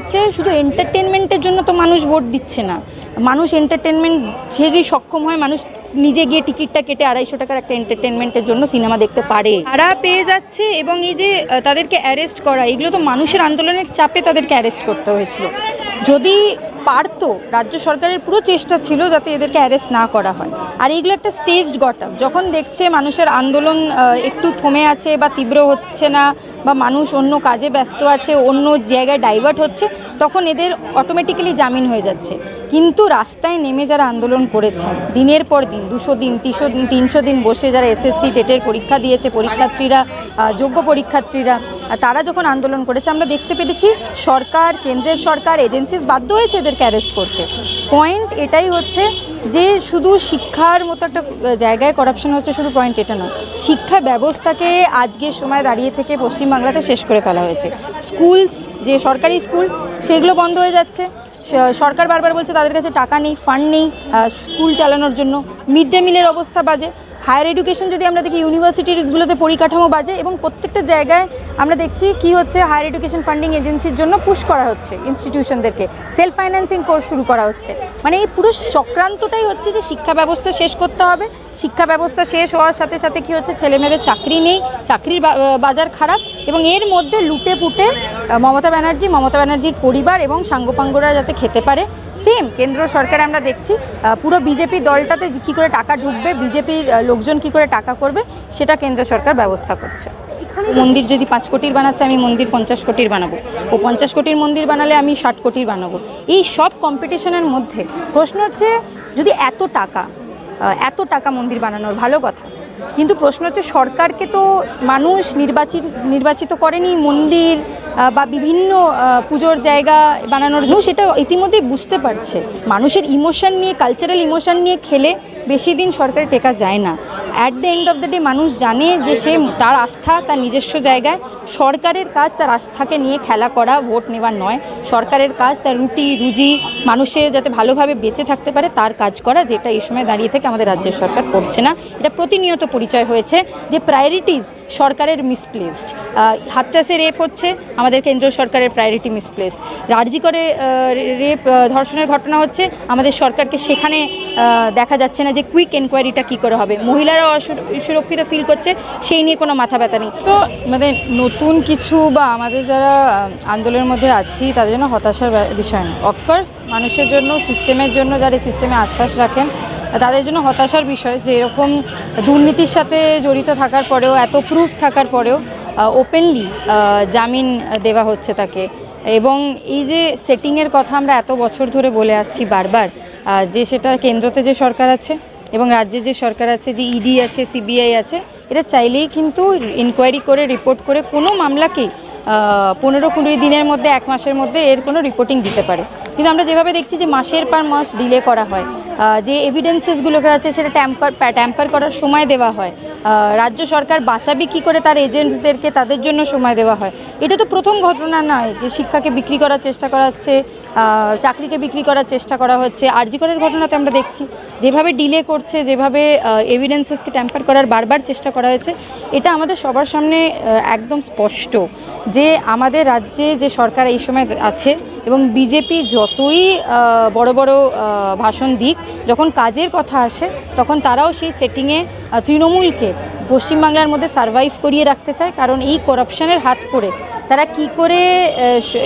হচ্ছে শুধু এন্টারটেনমেন্টের জন্য তো মানুষ ভোট দিচ্ছে না। মানুষ এন্টারটেনমেন্ট সে যদি সক্ষম হয়, মানুষ নিজে গিয়ে টিকিটটা কেটে আড়াইশো টাকার একটা এন্টারটেনমেন্টের জন্য সিনেমা দেখতে পারে। তারা পেয়ে যাচ্ছে এবং এই যে তাদেরকে অ্যারেস্ট করা, এগুলো তো মানুষের আন্দোলনের চাপে তাদেরকে অ্যারেস্ট করতে হয়েছিল। যদি পারতো, রাজ্য সরকারের পুরো চেষ্টা ছিল যাতে এদেরকে অ্যারেস্ট না করা হয়। আর এইগুলো একটা স্টেজড গট যখন দেখছে মানুষের আন্দোলন একটু থমে আছে বা তীব্র হচ্ছে না বা মানুষ অন্য কাজে ব্যস্ত আছে, অন্য জায়গায় ডাইভার্ট হচ্ছে, তখন এদের অটোমেটিক্যালি জামিন হয়ে যাচ্ছে। কিন্তু রাস্তায় নেমে যারা আন্দোলন করেছে দিনের পর দিন, দুশো দিন, তিনশো দিন তিনশো দিন বসে যারা এসএসসি টেটের পরীক্ষা দিয়েছে, পরীক্ষার্থীরা যোগ্য পরীক্ষার্থীরা তারা যখন আন্দোলন করেছে, আমরা দেখতে পেরেছি সরকার, কেন্দ্রের সরকার এজেন্সিস বাধ্য হয়েছে এদেরকে অ্যারেস্ট করতে। পয়েন্ট এটাই হচ্ছে যে শুধু শিক্ষার মতো একটা জায়গায় করাপশন হচ্ছে শুধু পয়েন্ট এটা নয়। শিক্ষা ব্যবস্থাকে আজকের সময় দাঁড়িয়ে থেকে পশ্চিমবাংলাতে শেষ করে ফেলা হয়েছে। স্কুলস যে সরকারি স্কুল সেগুলো বন্ধ হয়ে যাচ্ছে। সরকার বারবার বলছে তাদের কাছে টাকা নেই ফান্ড নেই স্কুল চালানোর জন্য। মিড ডে মিলের অবস্থা বাজে। হায়ার এডুকেশন যদি আমরা দেখি, ইউনিভার্সিটিগুলোতে পরিকাঠামো বাজে এবং প্রত্যেকটা জায়গায় আমরা দেখছি কি হচ্ছে, হায়ার এডুকেশন ফান্ডিং এজেন্সির জন্য পুশ করা হচ্ছে ইনস্টিটিউশনদেরকে। সেলফ ফাইন্যান্সিং কোর্স শুরু করা হচ্ছে। মানে এই পুরো চক্রান্তটাই হচ্ছে যে শিক্ষা ব্যবস্থা শেষ করতে হবে। শিক্ষা ব্যবস্থা শেষ হওয়ার সাথে সাথে কি হচ্ছে, ছেলেমেয়েদের চাকরি নেই, চাকরির বাজার খারাপ এবং এর মধ্যে লুটে পুটে মমতা ব্যানার্জি, মমতা ব্যানার্জির পরিবার এবং সাঙ্গপাঙ্গরা যাতে খেতে পারে। সেম কেন্দ্র সরকার আমরা দেখছি পুরো বিজেপি দলটাতে কী করে টাকা ঢুকবে, বিজেপির লোকজন কি করে টাকা করবে সেটা কেন্দ্র সরকার ব্যবস্থা করছে। মন্দির যদি পাঁচ কোটির বানাচ্ছে আমি মন্দির পঞ্চাশ কোটির বানাবো। ও পঞ্চাশ কোটির মন্দির বানালে আমি ষাট কোটির বানাবো। এই সব কম্পিটিশনের মধ্যে প্রশ্ন হচ্ছে যদি এত টাকা এত টাকা মন্দির বানানোর ভালো কথা। কিন্তু প্রশ্ন হচ্ছে, সরকারকে তো মানুষ নির্বাচিত নির্বাচিত করেনি, মন্দির বা বিভিন্ন পুজোর জায়গা বানানোর জন্য, সেটা ইতিমধ্যেই বুঝতে পারছে। মানুষের ইমোশন নিয়ে কালচারাল ইমোশন নিয়ে খেলে বেশি দিন সরকারে টেকা যায় না। At the end of the day মানুষ জানে যে সে তার আস্থা, তার নিজস্ব জায়গায়। সরকারের কাজ তার আস্থাকে নিয়ে খেলা করা, ভোট নেওয়ার নয়। সরকারের কাজ তার রুটি, রুজি, মানুষের যাতে ভালোভাবে বেঁচে থাকতে পারে, তার কাজ করা, যেটা এই সময় দাঁড়িয়ে থেকে আমাদের রাজ্যের সরকার করছে না। এটা প্রতিনিয়ত পরিচয় হয়েছে যে প্রায়োরিটিস সরকারের মিসপ্লেসড হাতটাসে রেপ হচ্ছে, আমাদের কেন্দ্র সরকারের প্রায়োরিটি মিসপ্লেসড রাজি করে রেপ ধর্ষণের ঘটনা হচ্ছে, আমাদের সরকারকে সেখানে দেখা যাচ্ছে না যে কুইক এনকোয়ারিটা কী করে হবে। মহিলারা অসুর- সুরক্ষিত ফিল করছে, সেই নিয়ে কোনো মাথা ব্যথা নেই। তো মানে নতুন কিছু বা আমাদের যারা আন্দোলনের মধ্যে আছি, তাদের জন্য হতাশার বিষয় না। অফকোর্স মানুষের জন্য সিস্টেমের জন্য যারা সিস্টেমে আশ্বাস রাখেন, তাদের জন্য হতাশার বিষয় যে এরকম দুর্নীতির সাথে জড়িত থাকার পরেও, এত প্রুফ থাকার পরেও ওপেনলি জামিন দেওয়া হচ্ছে তাকে। এবং এই যে সেটিংয়ের কথা আমরা এত বছর ধরে বলে আসছি বারবার যে সেটা কেন্দ্রতে যে সরকার আছে এবং রাজ্যে যে সরকার আছে, যে ইডি আছে সিবিআই আছে এটা চাইলেই কিন্তু ইনকোয়ারি করে রিপোর্ট করে কোনো মামলাকেই পনেরো কুড়ি দিনের মধ্যে, এক মাসের মধ্যে এর কোনো রিপোর্টিং দিতে পারে। কিন্তু আমরা যেভাবে দেখছি যে মাসের পর মাস ডিলে করা হয় যে এভিডেন্সেসগুলোকে আছে সেটা ট্যাম্পার ট্যাম্পার করার সময় দেওয়া হয় রাজ্য সরকার বাঁচাবি কী করে তার এজেন্টসদেরকে তাদের জন্য সময় দেওয়া হয় এটা তো প্রথম ঘটনা নয় যে শিক্ষাকে বিক্রি করার চেষ্টা করা হচ্ছে চাকরিকে বিক্রি করার চেষ্টা করা হচ্ছে। আরজিকরের ঘটনাতে আমরা দেখছি, যেভাবে ডিলে করছে, যেভাবে এভিডেন্সেসকে ট্যাম্পার করার বারবার চেষ্টা করা হয়েছে, এটা আমাদের সবার সামনে একদম স্পষ্ট যে আমাদের রাজ্যে যে সরকার এই সময় আছে এবং বিজেপি যতই বড় বড় ভাষণ দিক, যখন কাজের কথা আসে, তখন তারাও সেই সেটিংয়ে তৃণমূলকে পশ্চিমবাংলার মধ্যে সারভাইভ করিয়ে রাখতে চায়, কারণ এই করাপশনের হাত করে তারা কি করে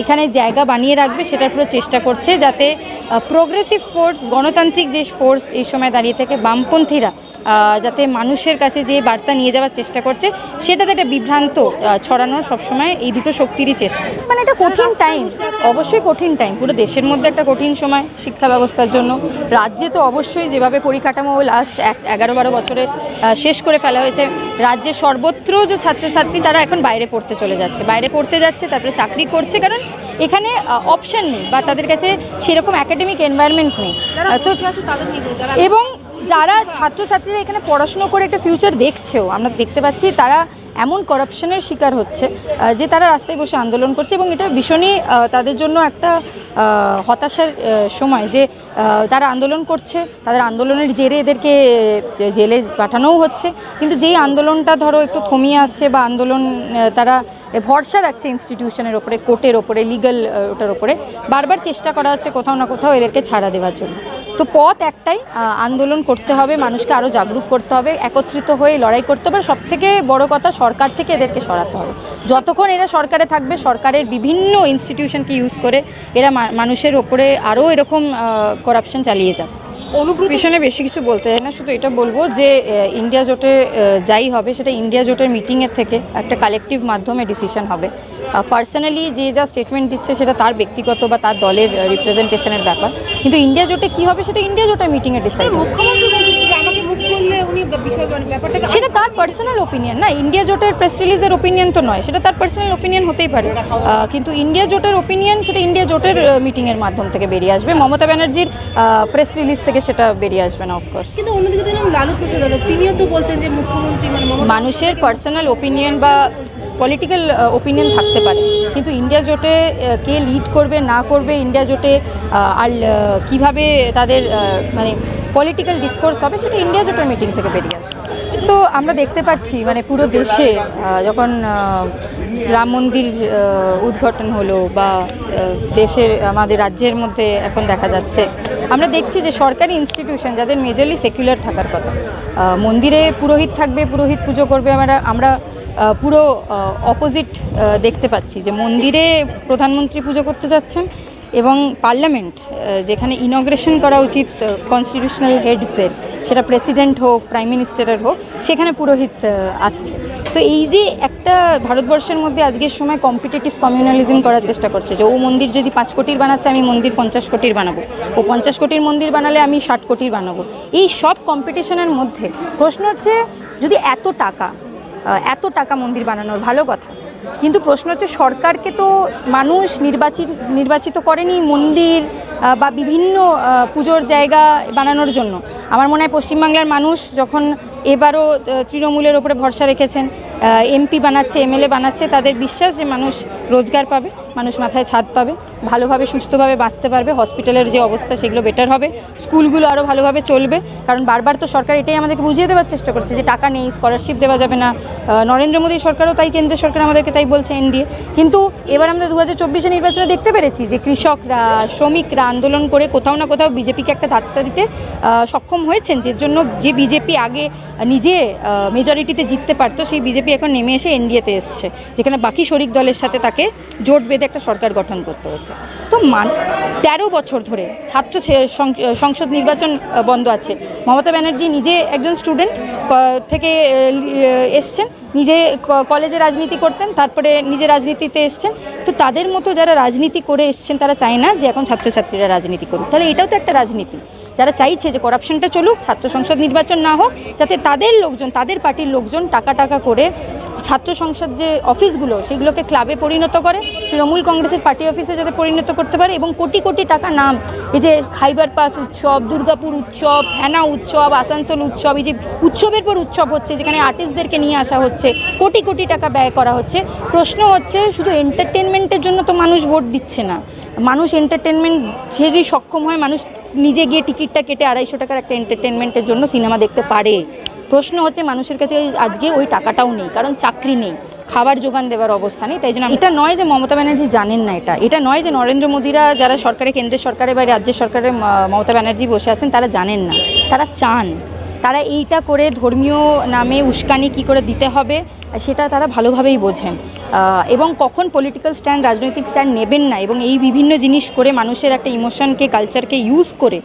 এখানে জায়গা বানিয়ে রাখবে সেটার পুরো চেষ্টা করছে যাতে প্রোগ্রেসিভ ফোর্স গণতান্ত্রিক যে ফোর্স এই সময় দাঁড়িয়ে থাকে বামপন্থীরা যাতে মানুষের কাছে যে বার্তা নিয়ে যাওয়ার চেষ্টা করছে সেটাতে একটা বিভ্রান্ত ছড়ানোর সবসময় এই দুটো শক্তিরই চেষ্টা। মানে এটা কঠিন টাইম অবশ্যই কঠিন টাইম পুরো দেশের মধ্যে একটা কঠিন সময় শিক্ষা ব্যবস্থার জন্য। রাজ্যে তো অবশ্যই যেভাবে পরিকাঠামো লাস্ট এক এগারো বারো বছরে শেষ করে ফেলা হয়েছে রাজ্যের সর্বত্র যে ছাত্রছাত্রী তারা এখন বাইরে পড়তে চলে যাচ্ছে। বাইরে পড়তে যাচ্ছে তারপরে চাকরি করছে কারণ এখানে অপশান নেই বা তাদের কাছে সেরকম একাডেমিক এনভায়রনমেন্ট নেই। তো এবং যারা ছাত্রছাত্রীরা এখানে পড়াশুনো করে একটা ফিউচার দেখছেও, আমরা দেখতে পাচ্ছি তারা এমন করাপশনের শিকার হচ্ছে যে তারা রাস্তায় বসে আন্দোলন করছে এবং এটা ভীষণই তাদের জন্য একটা হতাশার সময় যে তারা আন্দোলন করছে, তাদের আন্দোলনের জেরে এদেরকে জেলে পাঠানোও হচ্ছে, কিন্তু যেই আন্দোলনটা ধরো একটু থমিয়ে আসছে বা আন্দোলন তারা ভরসা রাখছে ইনস্টিটিউশনের ওপরে কোর্টের ওপরে লিগাল ওটার ওপরে, বারবার চেষ্টা করা হচ্ছে কোথাও না কোথাও এদেরকে ছাড়া দেওয়ার জন্য। তো পথ একটাই আন্দোলন করতে হবে মানুষকে আরও জাগরুক করতে হবে একত্রিত হয়ে লড়াই করতে হবে সব থেকে বড় কথা সরকার থেকে এদেরকে সরাতে হবে। যতক্ষণ এরা সরকারে থাকবে সরকারের বিভিন্ন ইনস্টিটিউশনকে ইউজ করে এরা মানুষের ওপরে আরও এরকম করাপশন চালিয়ে যাবে। অনুব্রত বেশি কিছু বলতে চাই না শুধু এটা বলব যে ইন্ডিয়া জোটে যাই হবে সেটা ইন্ডিয়া জোটের মিটিংয়ের থেকে একটা কালেকটিভ মাধ্যমে ডিসিশন হবে। পার্সোনালি যে যা স্টেটমেন্ট দিচ্ছে সেটা তার ব্যক্তিগত বা তার দলের রিপ্রেজেন্টেশনের ব্যাপার। কিন্তু ইন্ডিয়া জোটে কি হবে সেটা ইন্ডিয়া জোটের মিটিংয়ে ডিসাইড মুখ্যমন্ত্রী আমাকে মুখ করলে উনি বিষয় সেটা তার পার্সোনাল ওপিনিয়ন না। ইন্ডিয়া জোটের প্রেস রিলিজের ওপিনিয়ন তো নয় সেটা তার পার্সোনাল ওপিনিয়ন হতেই পারে। কিন্তু ইন্ডিয়া জোটের ওপিনিয়ন সেটা ইন্ডিয়া জোটের মিটিংয়ের মাধ্যম থেকে বেরিয়ে আসবে। মমতা ব্যানার্জির প্রেস রিলিজ থেকে সেটা বেরিয়ে আসবে না অফকোর্স কিন্তু অন্যদিকে দিলাম লালু প্রসাদ যাদব তিনিও তো বলছেন যে মুখ্যমন্ত্রী মানে মানুষের পার্সোনাল ওপিনিয়ন বা পলিটিক্যাল ওপিনিয়ন থাকতে পারে। কিন্তু ইন্ডিয়া জোটে কে লিড করবে না করবে ইন্ডিয়া জোটে আর আহ, কীভাবে তাদের মানে পলিটিক্যাল ডিসকোর্স হবে সেটা ইন্ডিয়া জোটের মিটিং থেকে বেরিয়ে আসবে। তো আমরা দেখতে পাচ্ছি মানে পুরো দেশে যখন রাম মন্দির উদ্ঘাটন হলো বা দেশের আমাদের রাজ্যের মধ্যে এখন দেখা যাচ্ছে আমরা দেখছি যে সরকারি ইনস্টিটিউশন যাদের মেজরলি সেকুলার থাকার কথা মন্দিরে পুরোহিত থাকবে পুরোহিত পুজো করবে আমরা আমরা পুরো অপোজিট দেখতে পাচ্ছি যে মন্দিরে প্রধানমন্ত্রী পুজো করতে যাচ্ছেন এবং পার্লামেন্ট যেখানে ইনগ্রেশন করা উচিত কনস্টিটিউশনাল হেডসদের সেটা প্রেসিডেন্ট হোক প্রাইম মিনিস্টারের হোক, সেখানে পুরোহিত আসছে। তো এই যে একটা ভারতবর্ষের মধ্যে আজকের সময় কম্পিটিটিভ কমিউনালিজম করার চেষ্টা করছে, যে ও মন্দির যদি পাঁচ কোটির বানাচ্ছে, আমি মন্দির পঞ্চাশ কোটির বানাবো। ও পঞ্চাশ কোটির মন্দির বানালে আমি ষাট কোটির বানাবো। এই সব কম্পিটিশনের মধ্যে প্রশ্ন হচ্ছে, যদি এত টাকা এত টাকা মন্দির বানানোর ভালো কথা। কিন্তু প্রশ্ন হচ্ছে সরকারকে তো মানুষ নির্বাচিত নির্বাচিত করেনি মন্দির বা বিভিন্ন পুজোর জায়গা বানানোর জন্য। আমার মনে হয় পশ্চিমবাংলার মানুষ যখন এবারও তৃণমূলের ওপরে ভরসা রেখেছেন এমপি বানাচ্ছে, এমএলএ বানাচ্ছে, তাদের বিশ্বাস যে মানুষ রোজগার পাবে, মানুষ মাথায় ছাদ পাবে, ভালোভাবে, সুস্থভাবে বাঁচতে পারবে, হসপিটালের যে অবস্থা সেগুলো বেটার হবে, স্কুলগুলো আরও ভালোভাবে চলবে, কারণ বারবার তো সরকার এটাই আমাদেরকে বুঝিয়ে দেওয়ার চেষ্টা করছে যে টাকা নেই স্কলারশিপ দেওয়া যাবে না নরেন্দ্র মোদী সরকারও তাই কেন্দ্রীয় সরকার আমাদেরকে তাই বলছে, এনডিএ, কিন্তু এবার আমরা দু হাজার চব্বিশে নির্বাচনে দেখতে পেরেছি যে কৃষকরা, শ্রমিকরা আন্দোলন করে কোথাও না কোথাও বিজেপিকে একটা ধাক্কা দিতে সক্ষম হয়েছেন, যে জন্য যে বিজেপি আগে নিজে মেজরিটিতে জিততে পারতো, সেই বিজেপি এখন নেমে এসে এনডিএতে এসছে, যেখানে বাকি শরিক দলের সাথে তাকে জোট বেঁধে একটা সরকার গঠন করতে হয়েছে। তো মান, তেরো বছর ধরে ছাত্র সংসদ নির্বাচন বন্ধ আছে। মমতা ব্যানার্জি নিজে একজন স্টুডেন্ট থেকে এসছেন। নিজে কলেজে রাজনীতি করতেন, তারপরে নিজে রাজনীতিতে এসছেন। তো তাদের মতো যারা রাজনীতি করে এসছেন, তারা চায় না যে এখন ছাত্রছাত্রীরা রাজনীতি করুক। তাহলে এটাও তো একটা রাজনীতি। যারা চাইছে যে করাপশনটা চলুক, ছাত্র সংসদ নির্বাচন না হোক, যাতে তাদের লোকজন, তাদের পার্টির লোকজন টাকা টাকা করে ছাত্র সংসদ যে অফিসগুলো সেগুলোকে ক্লাবে পরিণত করে। তৃণমূল কংগ্রেসের পার্টি অফিসে যাতে পরিণত করতে পারে এবং কোটি কোটি টাকা নাম, এই যে খাইবার পাস উৎসব, দুর্গাপুর উৎসব হ্যানা উৎসব, আসানসোল উৎসব, এই যে উৎসবের পর উৎসব হচ্ছে, যেখানে আর্টিস্টদেরকে নিয়ে আসা হচ্ছে, কোটি কোটি টাকা ব্যয় করা হচ্ছে। প্রশ্ন হচ্ছে, শুধু এন্টারটেনমেন্টের জন্য তো মানুষ ভোট দিচ্ছে না। মানুষ এন্টারটেনমেন্ট সে যদি সক্ষম হয়, মানুষ নিজে গিয়ে টিকিটটা কেটে আড়াইশো টাকার একটা এন্টারটেনমেন্টের জন্য সিনেমা দেখতে পারে। প্রশ্ন হচ্ছে, মানুষের কাছে আজকে ওই টাকাটাও নেই, কারণ চাকরি নেই। খাবার যোগান দেওয়ার অবস্থা নেই, তাই জন্য এটা নয় যে মমতা ব্যানার্জি জানেন না এটা। এটা নয় যে নরেন্দ্র মোদীরা যারা সরকারে, কেন্দ্রের সরকারে বা রাজ্যের সরকারে মমতা ব্যানার্জি বসে আছেন, তারা জানেন না। তারা চান। তারা এইটা করে ধর্মীয় নামে উস্কানি কি করে দিতে হবে, সেটা তারা ভালোভাবেই বোঝেন। এবং কখন পলিটিক্যাল স্ট্যান্ড রাজনৈতিক স্ট্যান্ড নেবেন না এবং এই বিভিন্ন জিনিস করে মানুষের একটা ইমোশনকে কালচারকে ইউজ করে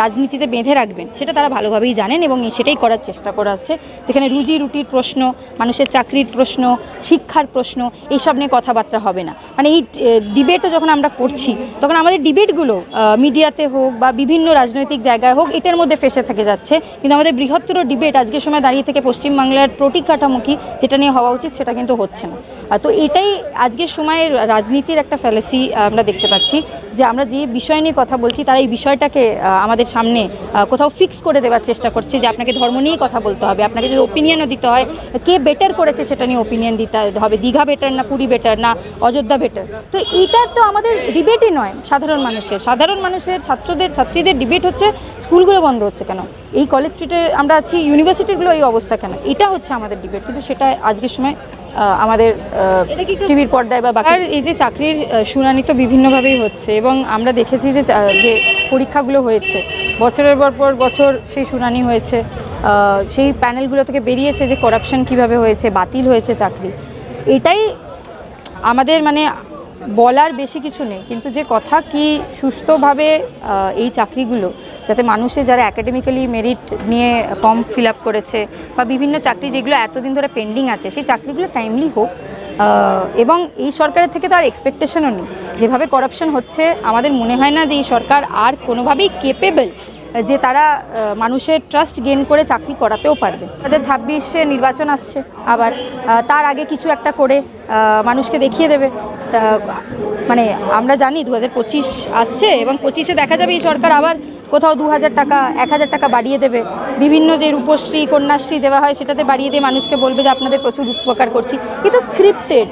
রাজনীতিতে বেঁধে রাখবেন, সেটা তারা ভালোভাবেই জানেন এবং সেটাই করার চেষ্টা করা হচ্ছে। যেখানে রুজি রুটির প্রশ্ন, মানুষের চাকরির প্রশ্ন, শিক্ষার প্রশ্ন, এইসব নিয়ে কথাবার্তা হবে না। মানে এই ডিবেটও যখন আমরা করছি, তখন আমাদের ডিবেটগুলো মিডিয়াতে হোক বা বিভিন্ন রাজনৈতিক জায়গায় হোক, এটার মধ্যে ফেসে থেকে যাচ্ছে। কিন্তু আমাদের বৃহত্তর ডিবেট আজকের সময় দাঁড়িয়ে থেকে পশ্চিমবাংলার প্রতিকাঠামুখী যেটা নিয়ে হওয়া উচিত, সেটা কিন্তু হচ্ছে না। তো এটাই আজকের সময়ের রাজনীতির একটা ফ্যালেসি আমরা দেখতে পাচ্ছি যে আমরা যে বিষয় নিয়ে কথা বলছি, তারা এই বিষয়টাকে আমাদের সামনে কোথাও ফিক্স করে দেওয়ার চেষ্টা করছে যে আপনাকে ধর্ম নিয়েই কথা বলতে হবে। আপনাকে যদি ওপিনিয়নও দিতে হয়, কে বেটার করেছে সেটা নিয়ে ওপিনিয়ন দিতে হবে? দীঘা বেটার না পুরী বেটার না অযোধ্যা বেটার তো এইটার তো আমাদের ডিবেটই নয় সাধারণ মানুষের। সাধারণ মানুষের, ছাত্রদের, ছাত্রীদের ডিবেট হচ্ছে স্কুলগুলো বন্ধ হচ্ছে কেন? এই কলেজ স্ট্রিটে আমরা আছি ইউনিভার্সিটিগুলো এই অবস্থা কেন? এটা হচ্ছে আমাদের ডিবেট কিন্তু সেটা আজকের সময় আমাদের টিভির পর্দায় বা বাকি আর এই যে চাকরির শুনানি তো বিভিন্নভাবেই হচ্ছে এবং আমরা দেখেছি যে যে পরীক্ষাগুলো হয়েছে বছরের পর পর বছর সেই শুনানি হয়েছে সেই প্যানেলগুলো থেকে বেরিয়েছে যে করাপশন কীভাবে হয়েছে বাতিল হয়েছে চাকরি। এটাই আমাদের মানে বলার বেশি কিছু নেই কিন্তু যে কথা কি সুস্থভাবে এই চাকরিগুলো যাতে মানুষের যারা একাডেমিক্যালি মেরিট নিয়ে ফর্ম ফিল আপ করেছে বা বিভিন্ন চাকরি যেগুলো এতদিন ধরে পেন্ডিং আছে, সেই চাকরিগুলো টাইমলি হোক এবং এই সরকারের থেকে তো আর এক্সপেকটেশনও নেই। যেভাবে করাপশন হচ্ছে, আমাদের মনে হয় না যে এই সরকার আর কোনোভাবেই কেপেবল যে তারা মানুষের ট্রাস্ট গেন করে চাকরি করাতেও পারবে। দু ছাব্বিশে নির্বাচন আসছে আবার তার আগে কিছু একটা করে মানুষকে দেখিয়ে দেবে। মানে আমরা জানি দু হাজার পঁচিশ আসছে এবং পঁচিশে দেখা যাবে এই সরকার আবার কোথাও দু হাজার টাকা, এক হাজার টাকা বাড়িয়ে দেবে। বিভিন্ন যে রূপশ্রী, কন্যাশ্রী দেওয়া হয়, সেটাতে বাড়িয়ে দিয়ে মানুষকে বলবে যে, আপনাদের প্রচুর উপকার করছি। কিন্তু স্ক্রিপ্টেড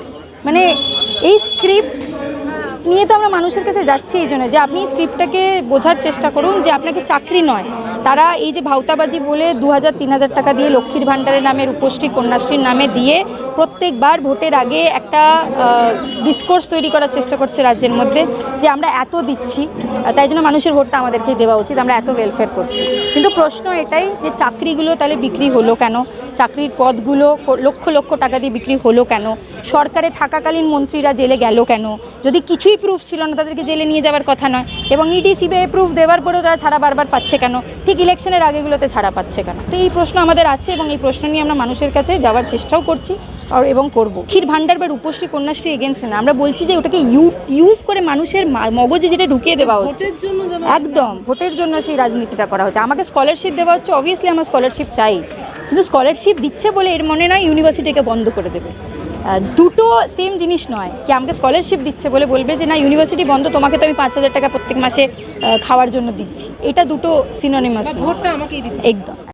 মানে এই স্ক্রিপ্ট নিয়ে তো আমরা মানুষের কাছে যাচ্ছি এই জন্য। যে আপনি স্ক্রিপ্টটাকে বোঝার চেষ্টা করুন যে, আপনাকে চাকরি নয়। তারা এই যে ভাউতাবাজি বলে দু হাজার, তিন হাজার টাকা দিয়ে লক্ষ্মীর ভাণ্ডারের নামে রূপশ্রী কন্যাশ্রীর নামে দিয়ে প্রত্যেকবার ভোটের আগে একটা ডিসকোর্স তৈরি করার চেষ্টা করছে রাজ্যের মধ্যে যে আমরা এত দিচ্ছি, তাই জন্য মানুষের ভোটটা আমাদেরকে দেওয়া উচিত, আমরা এত ওয়েলফেয়ার করছি। কিন্তু প্রশ্ন এটাই যে চাকরিগুলো তাহলে বিক্রি হলো কেন? চাকরির পদগুলো লক্ষ লক্ষ টাকা দিয়ে বিক্রি হলো কেন? সরকারে থাকাকালীন মন্ত্রীরা জেলে গেল কেন? যদি কিছুই প্রুফ ছিল না, তাদেরকে জেলে নিয়ে যাওয়ার কথা নয়। এবং ইডি সিবিআই প্রুফ দেওয়ার পরেও তারা ছাড়া বারবার পাচ্ছে কেন? ঠিক ইলেকশনের আগেগুলোতে ছাড়া পাচ্ছে কেন? তো এই প্রশ্ন আমাদের আছে এবং এই প্রশ্ন নিয়ে আমরা মানুষের কাছে যাওয়ার চেষ্টাও করছি আর এবং করব। ক্ষীর ভাণ্ডার বা রূপশ্রী কন্যাশ্রী এগেনস্ট না আমরা বলছি যে ওটাকে ইউ ইউজ করে মানুষের মগজে যেটা ঢুকিয়ে দেওয়া হচ্ছে। ভোটের জন্য একদম ভোটের জন্য সেই রাজনীতিটা করা হচ্ছে। আমাকে স্কলারশিপ দেওয়া হচ্ছে অবভিয়াসলি আমার স্কলারশিপ চাই। কিন্তু স্কলারশিপ দিচ্ছে বলে এর মনে নয় ইউনিভার্সিটিকে বন্ধ করে দেবে। দুটো সেম জিনিস নয়। কি আমাকে স্কলারশিপ দিচ্ছে বলে বলবে যে না ইউনিভার্সিটি বন্ধ তোমাকে তো আমি পাঁচ হাজার টাকা প্রত্যেক মাসে খাওয়ার জন্য দিচ্ছি। এটা দুটো সিনোনিমাস ভোটটা আমাকেই একদম।